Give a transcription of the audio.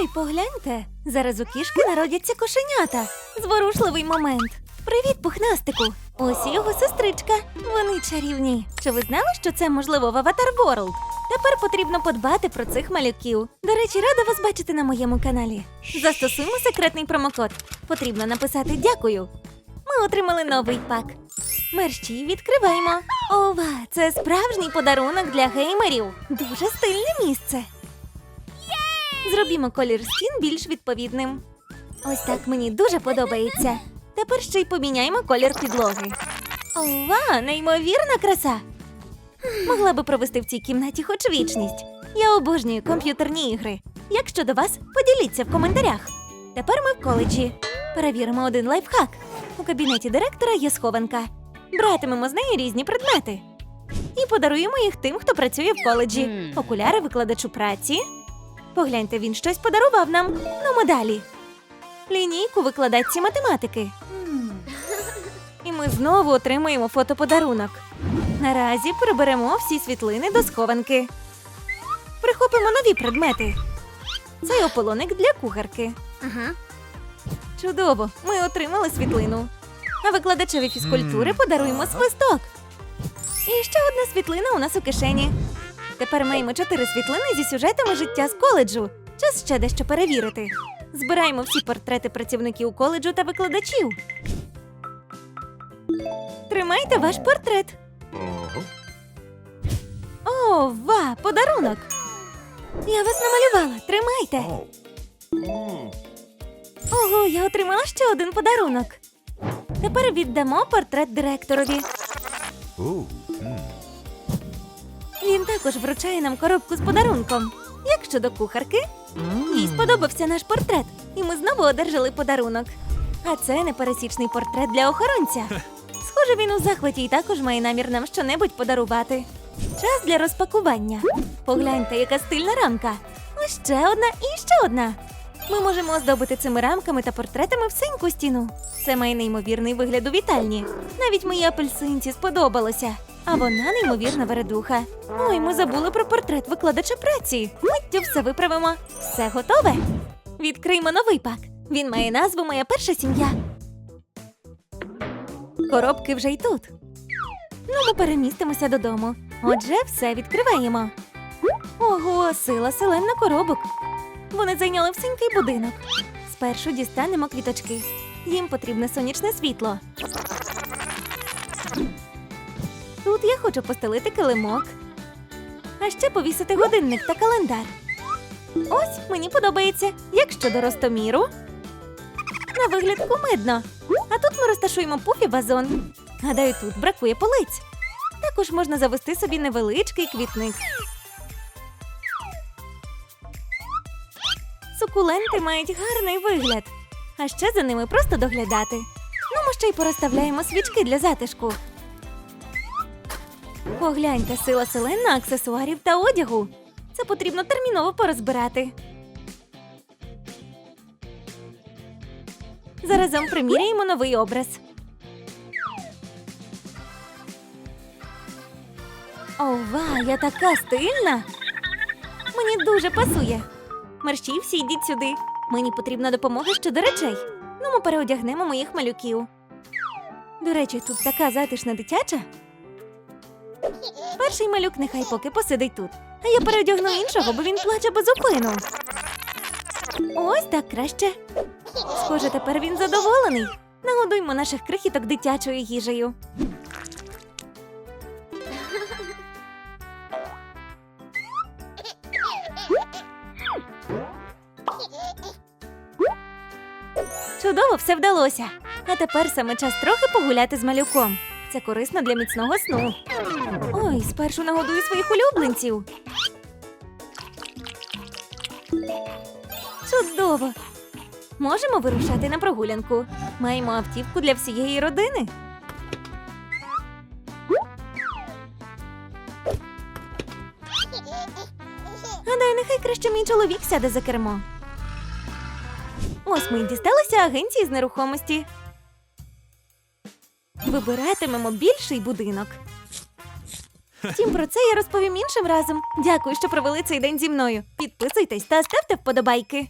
Ой, погляньте, зараз у кішки народяться кошенята. Зворушливий момент. Привіт, пухнастику! Ось його сестричка. Вони чарівні. Чи ви знали, що це можливо в Avatar World? Тепер потрібно подбати про цих малюків. До речі, рада вас бачити на моєму каналі. Застосуємо секретний промокод. Потрібно написати дякую. Ми отримали новий пак. Мерщій відкриваємо. Ова, це справжній подарунок для геймерів. Дуже стильне місце. Зробімо колір стін більш відповідним. Ось так мені дуже подобається. Тепер ще й поміняємо колір підлоги. Ова, неймовірна краса! Могла би провести в цій кімнаті хоч вічність. Я обожнюю комп'ютерні ігри. Як щодо вас, поділіться в коментарях. Тепер ми в коледжі. Перевіримо один лайфхак. У кабінеті директора є схованка. Братимемо з неї різні предмети. І подаруємо їх тим, хто працює в коледжі. Окуляри викладачу праці. Погляньте, він щось подарував нам. Ну, ми далі. Лінійку викладачці математики. І ми знову отримуємо фотоподарунок. Наразі приберемо всі світлини до схованки. Прихопимо нові предмети. Цей ополоник для кухарки. Ага. Чудово, ми отримали світлину. А викладачеві фізкультури подаруємо свисток. І ще одна світлина у нас у кишені. Тепер маємо чотири світлини зі сюжетами життя з коледжу. Час ще дещо перевірити. Збираємо всі портрети працівників коледжу та викладачів. Тримайте ваш портрет. О, ва, подарунок. Я вас намалювала. Тримайте. Ого, я отримала ще один подарунок. Тепер віддамо портрет директорові. Він також вручає нам коробку з подарунком. Як щодо кухарки, їй сподобався наш портрет, і ми знову одержали подарунок. А це непересічний портрет для охоронця. Схоже, він у захваті і також має намір нам щонебудь подарувати. Час для розпакування. Погляньте, яка стильна рамка. Ось ще одна і ще одна. Ми можемо оздобити цими рамками та портретами всеньку стіну. Це має неймовірний вигляд у вітальні. Навіть моїй апельсинці сподобалося. А вона неймовірна вередуха. Ой, ми забули про портрет викладача праці. Миттю все виправимо. Все готове. Відкриймо новий пак. Він має назву Моя перша сім'я. Коробки вже й тут. Ну, ми перемістимося додому. Отже, все відкриваємо. Ого, сила селен коробок. Вони зайняли всенький будинок. Спершу дістанемо квіточки. Їм потрібне сонячне світло. Тут я хочу постелити килимок. А ще повісити годинник та календар. Ось мені подобається. Як щодо ростоміру. На вигляд кумедно. А тут ми розташуємо пуфі вазон. Гадаю, тут бракує полиць. Також можна завести собі невеличкий квітник. Сукуленти мають гарний вигляд. А ще за ними просто доглядати. Ну, ми ще й порозставляємо свічки для затишку. Погляньте, сила селена аксесуарів та одягу. Це потрібно терміново порозбирати. Заразом приміряємо новий образ. Ова, я така стильна. Мені дуже пасує. Мерщій, всі йдіть сюди. Мені потрібна допомога щодо речей. Ну, ми переодягнемо моїх малюків. До речі, тут така затишна дитяча. Перший малюк нехай поки посидить тут. А я переодягну іншого, бо він плаче без зупину. Ось так краще. Схоже, тепер він задоволений. Нагодуймо наших крихіток дитячою їжею. Чудово, все вдалося. А тепер саме час трохи погуляти з малюком. Це корисно для міцного сну. Ой, спершу нагодую своїх улюбленців. Чудово! Можемо вирушати на прогулянку. Маємо автівку для всієї родини. Гадаю, нехай краще мій чоловік сяде за кермо. Ось ми й дісталися агенції з нерухомості. Вибиратимемо більший будинок. Втім, про це я розповім іншим разом. Дякую, що провели цей день зі мною. Підписуйтесь та ставте вподобайки.